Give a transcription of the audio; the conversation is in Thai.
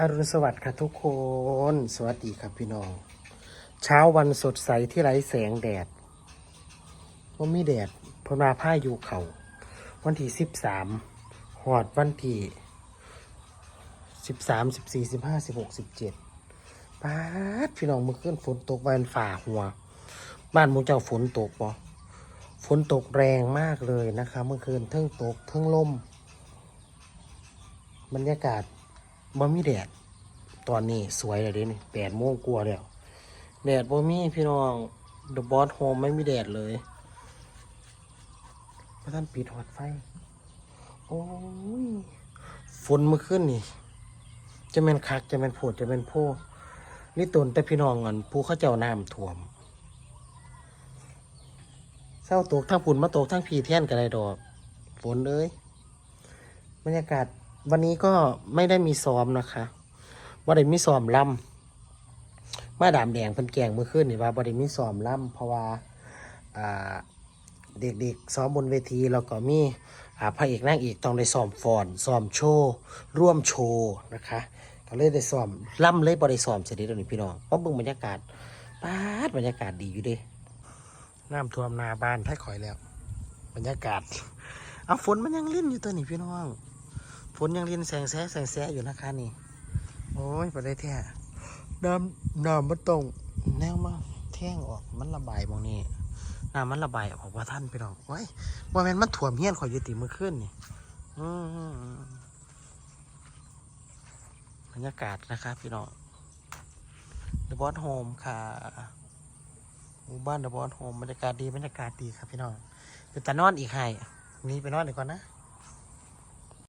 อรุณสวัสดิ์ค่ะทุกคน สวัสดีครับพี่น้อง เช้าวันสดใสที่ไร้แสงแดดว่ามีแดดพนมาผ้าอยู่เขา วันที่สิบสามหอดวันที่สิบสามสิบสี่สิบห้าสิบหกสิบเจ็ดป้าดพี่น้องเมื่อคืนฝนตกวันฝ่าหัว บ้านมูเจ้าฝนตกบ่ฝนตกแรงมากเลยนะคะ เมื่อคืนเทั้งตกเทั้งลมบรรยากาศ บ่มีแดด ตอนนี้สวยเลยเด้นี่แปดโมงกลัวาแล้ว แดดบ่มีพี่น้อง The Boss Home ไม่มีแดดเลยพระท่านปิดหอดไฟ โอ้ย ฝนมื่อคืนนี่ จะเป็นคัก จะเป็นโผดจะเป็นโพนี่ตนแต่พี่น้องเงินภูเขาเจ้าน้ำท่วมเศร้าตกทั้งปุ่นมาตกทั้งพีเทียนกันเลยดอก ฝนเอ้ยบรรยากาศ วันนี้ก็ไม่ได้มีซ้อมนะคะว่าได้มีซ้อมล่ำมาดามแดงเพิ่นแกงเมื่อคืนนี่ว่าบ่ได้มีซ้อมล่ำเพราะว่าเด็กๆซ้อมบนเวทีแล้วก็มีอ่าพระเอกนางเอกต้องได้ซ้อมฟอนซ้อมโชว์ร่วมโชว์นะคะก็เลยได้ซ้อมล่ำเลยบ่ได้ซ้อมเสยเด็จนี่พี่น้องเพราะเบิ่งบรรยากาศป๊าดบรรยากาศดีอยู่เด้น้ำท่วมนาบ้านไผ่ข่อยแล้ว บรรยากาศเอาฝนมันยังเล่นอยู่ตัวนี้พี่น้อง ฝนยังเรียนแสงแสแสงแสอยู่นะคะนี่ โอ้ยไปได้แท้น้ำน้ำมันตรงแนวมาแท่งออกมันระบายมองนี้น้ำมันระบายออกว่าท่านไปน้องไว้ว่าแมนมันถ่วมเฮี้ยนข่อยอยุติมือขึ้นนี่อืมบรรยากาศนะคะพี่น้อง The Boss Home ค่ะหมู่บ้าน The Boss Home บรรยากาศดีบรรยากาศดีครับพี่น้องเดี๋ยวตานอนอีกให้นี่ไปนอนดีกว่อนนะ